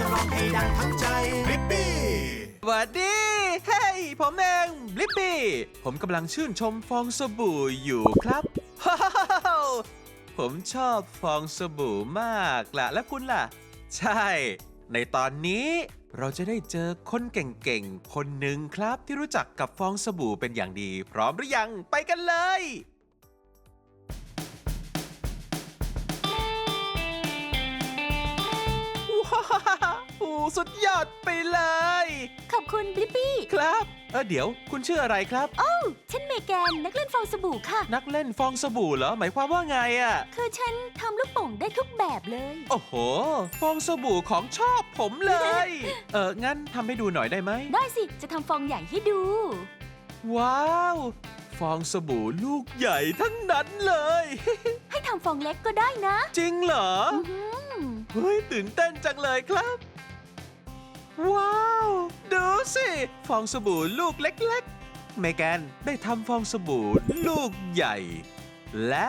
ต้องร้องให้ดังทั้งใจลิปปี้สวัสดี เฮ้ยผมเองบลิปปี้ ผมกำลังชื่นชมฟองสบู่อยู่ครับผมชอบฟองสบู่มากละและคุณล่ะ ใช่ ในตอนนี้เราจะได้เจอคนเก่งๆ คนหนึ่งครับที่รู้จักกับฟองสบู่เป็นอย่างดี พร้อมหรือยังไปกันเลย ว้าว สุดยอดไปเลย ขอบคุณบลิปปี้ครับ เออเดี๋ยวคุณชื่ออะไรครับฉันเมแกนนักเล่นฟองสบู่ค่ะ นักเล่นฟองสบู่เหรอ หมายความว่าไงอะ่ะคือฉันทำลูกโป่งได้ทุกแบบเลย โอ้โห ฟองสบู่ของชอบผมเลย เอองั้นทำให้ดูหน่อยได้ไหม ได้สิ จะทำฟองใหญ่ให้ดู ว้าว ฟองสบู่ลูกใหญ่ทั้งนั้นเลย ให้ทำฟองเล็กก็ได้นะจริงเหรอ อื้อหือเฮ้ยตื่นเต้นจังเลยครับ ว้าว ดูสิ ฟองสบู่ลูกเล็กๆ เมแกนได้ทำฟองสบู่ลูกใหญ่ และ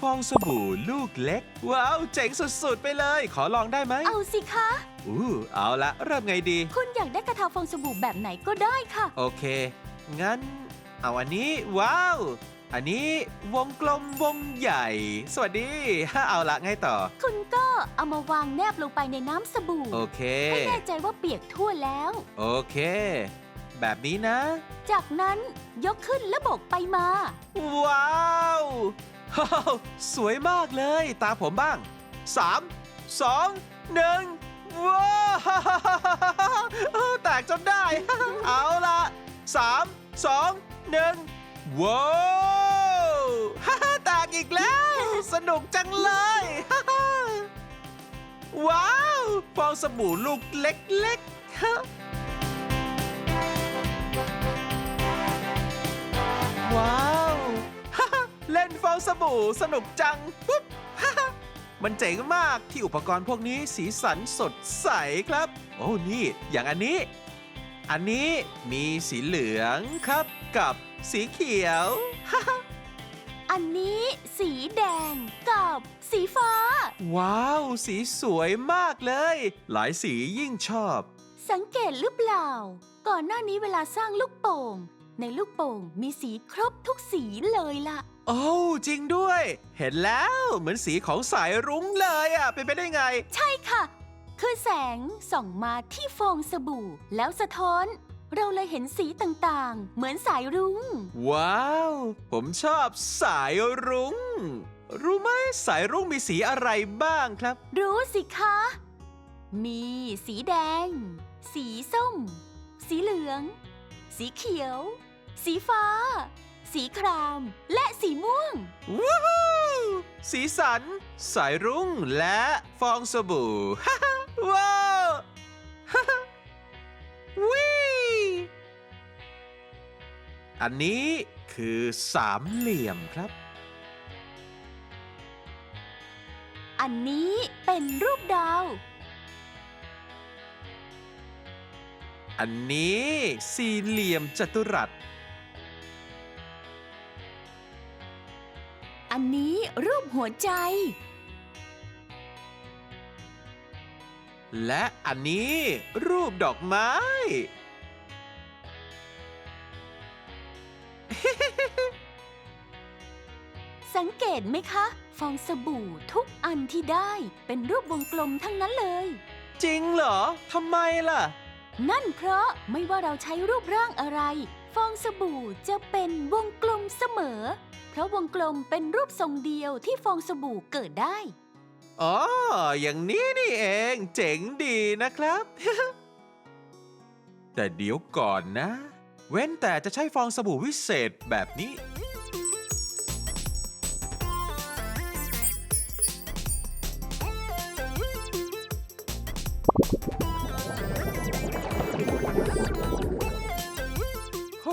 ฟองสบู่ลูกเล็ก ว้าว เจ๋งสุดๆ ไปเลย ขอลองได้ไหมเอาสิคะ อู้เอาละเริ่มไงดี คุณอยากได้กระทาฟองสบู่แบบไหนก็ได้ค่ะ โอเค งั้น เอาอันนี้ ว้าว อันนี้วงกลมวงใหญ่ สวัสดีเอาละไงต่อ คุณก็เอามาวางแนบลงไปในน้ำสบู่โอเค ให้แน่ใจว่าเปียกทั่วแล้ว โอเค แบบนี้นะ จากนั้นยกขึ้นและโบกไปมา ว้าวว้าวสวยมากเลย ตาผมบ้าง3 2 1ว้าวแตกจนได้ เอาละ3 2 1 ว้าวแตกอีกแล้ว สนุกจังเลยว้าวฟองสบู่ลูกเล็กๆว้าวเล่นฟองสบู่สนุกจังปุ๊บมันเจ๋งมากที่อุปกรณ์พวกนี้สีสันสดใสครับ โอ้นี่ อย่างอันนี้ อันนี้มีสีเหลืองครับกับ สีเขียว อันนี้สีแดงกับสีฟ้า ว้าว สีสวยมากเลย หลายสียิ่งชอบ สังเกตหรือเปล่า ก่อนหน้านี้เวลาสร้างลูกโป่ง ในลูกโป่งมีสีครบทุกสีเลยล่ะ โอ้วจริงด้วย เห็นแล้วเหมือนสีของสายรุ้งเลยอะ เป็นไปได้ไง ใช่ค่ะ คือแสงส่องมาที่ฟองสบู่แล้วสะท้อน เราเลยเห็นสีต่างๆ เหมือนสายรุง้ง ว้าว ผมชอบสายรุง้ง รู้ไหมสายรุ้งมีสีอะไรบ้างครับ รู้สิคะ มีสีแดง สีส้ม สีเหลือง สีเขียว สีฟ้า สีคราม และสีม่วง ว้าว สีสัน สายรุ้งและฟองสบู่ว้ อันนี้คือสามเหลี่ยมครับ อันนี้เป็นรูปดาว อันนี้สี่เหลี่ยมจัตุรัส อันนี้รูปหัวใจ และอันนี้รูปดอกไม้ สังเกตไหมคะ ฟองสบู่ทุกอันที่ได้เป็นรูปวงกลมทั้งนั้นเลย จริงเหรอทำไมล่ะ นั่นเพราะไม่ว่าเราใช้รูปร่างอะไร ฟองสบู่จะเป็นวงกลมเสมอ เพราะวงกลมเป็นรูปทรงเดียวที่ฟองสบู่เกิดได้ อ๋อ อย่างนี้นี่เองเจ๋งดีนะครับ แต่เดี๋ยวก่อนนะ เว้นแต่จะใช้ฟองสบู่วิเศษแบบนี้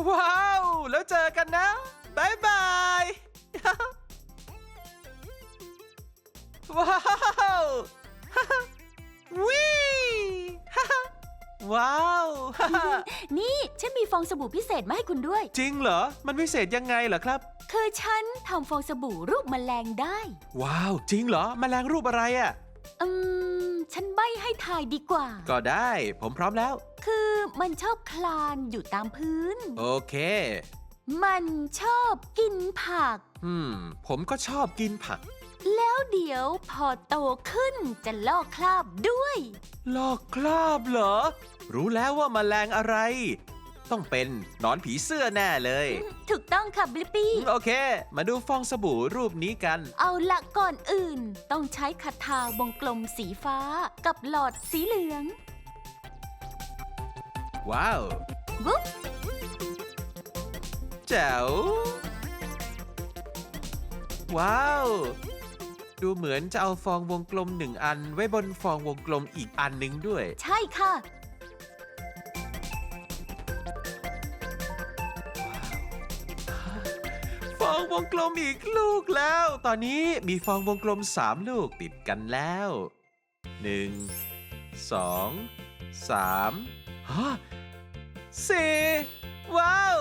ว้าว แล้วเจอกันนะบ๊ายบาย ว้าววิว้าว นี่ฉันมีฟองสบู่พิเศษมาให้คุณด้วย จริงเหรอ มันวิเศษยังไงเหรอครับ คือฉันทำฟองสบู่รูปแมลงได้ ว้าว จริงเหรอ แมลงรูปอะไรอะ่ะ อืม ฉันใบให้ทายดีกว่า ก็ได้ ผมพร้อมแล้วคือมันชอบคลานอยู่ตามพื้น โอเค มันชอบกินผัก อืม ผมก็ชอบกินผัก แล้วเดี๋ยวพอโตขึ้นจะลอกคราบด้วย ลอกคราบเหรอ รู้แล้วว่ามาแมลงอะไร ต้องเป็นหนอนผีเสื้อแน่เลย ถูกต้องค่ะบลิปปี้ โอเค มาดูฟองสบู่รูปนี้กัน เอาละก่อนอื่น ต้องใช้คาถาวงกลมสีฟ้ากับหลอดสีเหลือง ว้าววุ๊บแจ๋ว ว้าว ดูเหมือนจะเอาฟองวงกลมหนึ่งอันไว้บนฟองวงกลมอีกอันหนึ่งด้วย ใช่ค่ะ ฟองวงกลมอีกลูกแล้ว ตอนนี้มีฟองวงกลมสามลูกติดกันแล้วหนึ่งสองสามฮะ สี่ว้าว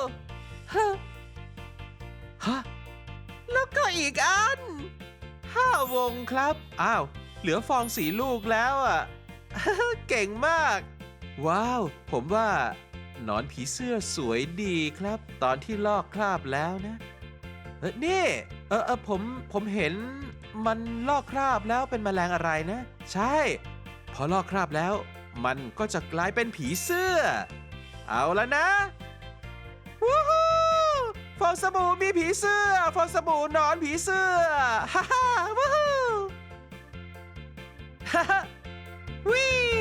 ฮะ ฮะ แล้วก็อีกอันห้าวงครับ อ้าว เหลือฟองสีลูกแล้วอะ เก่งมาก ว้าว ผมว่า หนอนผีเสื้อสวยดีครับ ตอนที่ลอกคราบแล้วนะเออนี่ เออเออผม ผมเห็นมันลอกคราบแล้วเป็นแมลงอะไรนะ ใช่ พอลอกคราบแล้ว มันก็จะกลายเป็นผีเสื้อ เอาแล้วนะวู้ฮู้ฟองสบู่มีผีเสื้อฟองสบู่นอนผีเสื้อฮ่าฮ่าวู้ฮู้ฮ่าฮ่าวิว้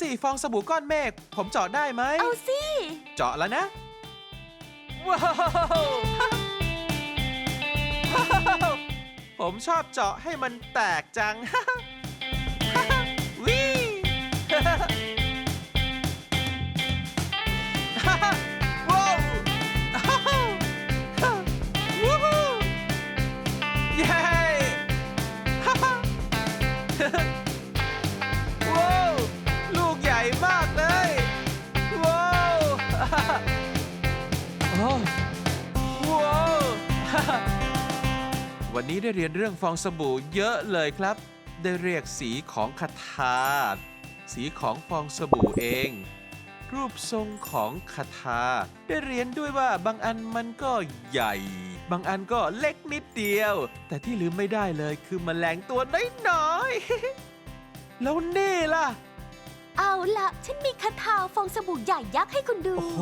สิฟองสบู่ก้อนเมฆ ผมเจาะได้ไหม เอาสิ เจาะแล้วนะ ว้าวผมชอบเจาะให้มันแตกจัง วิว้าววู้ฮู้เย้ วันนี้ได้เรียนเรื่องฟองสบู่เยอะเลยครับ ได้เรียกสีของคาถาสีของฟองสบู่เอง รูปทรงของคาถาได้เรียนด้วยว่าบางอันมันก็ใหญ่ บางอันก็เล็กนิดเดียว แต่ที่ลืมไม่ได้เลยคือแมลงตัวน้อยๆ แล้วนี่ล่ะ เอาละฉันมีคาถาฟองสบู่ใหญ่ยักษ์ให้คุณดู โอ้โห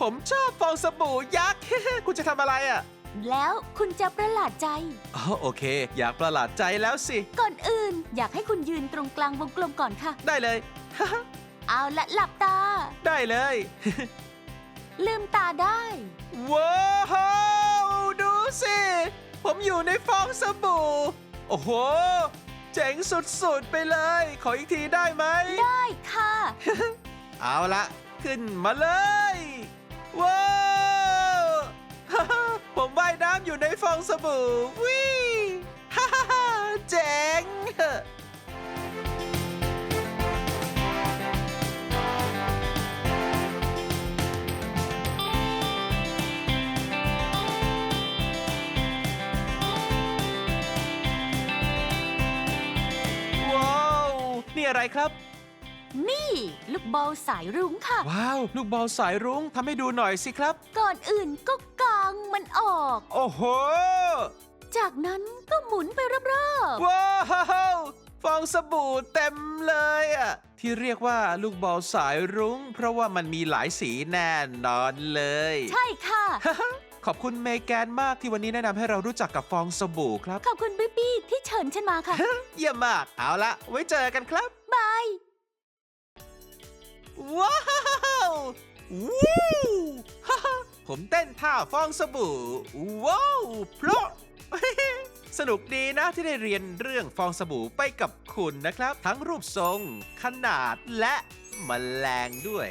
ผมชอบฟองสบู่ยักษ์ คุณจะทำอะไรอะ แล้วคุณจะประหลาดใจ อ๋อโอเค อยากประหลาดใจแล้วสิ ก่อนอื่น อยากให้คุณยืนตรงกลางวงกลมก่อนค่ะ ได้เลย เอาละหลับตา ได้เลย ลืมตาได้ ว้าวดูสิ ผมอยู่ในฟองสบู่ โอ้โห เจ๋งสุดๆ ไปเลย ขออีกทีได้ไหม ได้ค่ะ เอาละ ขึ้นมาเลย ว้าว ผมว่ายน้ำอยู่ในฟองสบู่วิ่าฮ่าฮ่าเจ๋ง ว้าว นี่อะไรครับ นี่ ลูกบอลสายรุ้งค่ะ ว้าว ลูกบอลสายรุ้งทำให้ดูหน่อยสิครับ ก่อนอื่นก็กางมันออก โอ้โห จากนั้นก็หมุนไปรอบว้าวฟองสบู่เต็มเลยอะที่เรียกว่าลูกบอลสายรุ้ง เพราะว่ามันมีหลายสีแน่นอนเลย ๆ ใช่ค่ะ ขอบคุณเมแกนมากที่วันนี้แนะนำให้เรารู้จักกับฟองสบู่ครับ ขอบคุณบิ๊บี้ที่เชิญฉันมาค่ะ เยี่ยมมาก เอาละไว้เจอกันครับ บาย ว้าววู้ฮ่าฮ่าผมเต้นท่าฟองสบู่ ว้าวเพราะ สนุกดีนะที่ได้เรียนเรื่องฟองสบู่ไปกับคุณนะครับ ทั้งรูปทรง ขนาดและมแมลงด้วย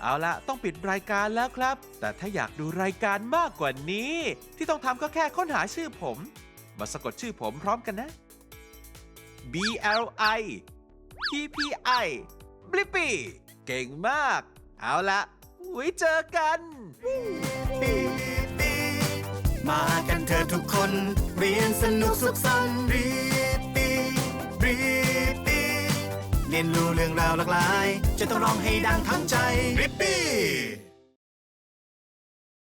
เอาละต้องปิดรายการแล้วครับ แต่ถ้าอยากดูรายการมากกว่านี้ ที่ต้องทำก็แค่ค้นหาชื่อผม มาสะกดชื่อผมพร้อมกันนะ B L I P P I บลิปปี้ เก่งมาก เอาละไว้เจอกันปีปีมากันเถอะทุกคน เรียนสนุกสุขสันต์รีบปีรีบปีเรียนรู้เรื่องราวหลากหลาย จะต้องร้องให้ดังทั้งใจรีปี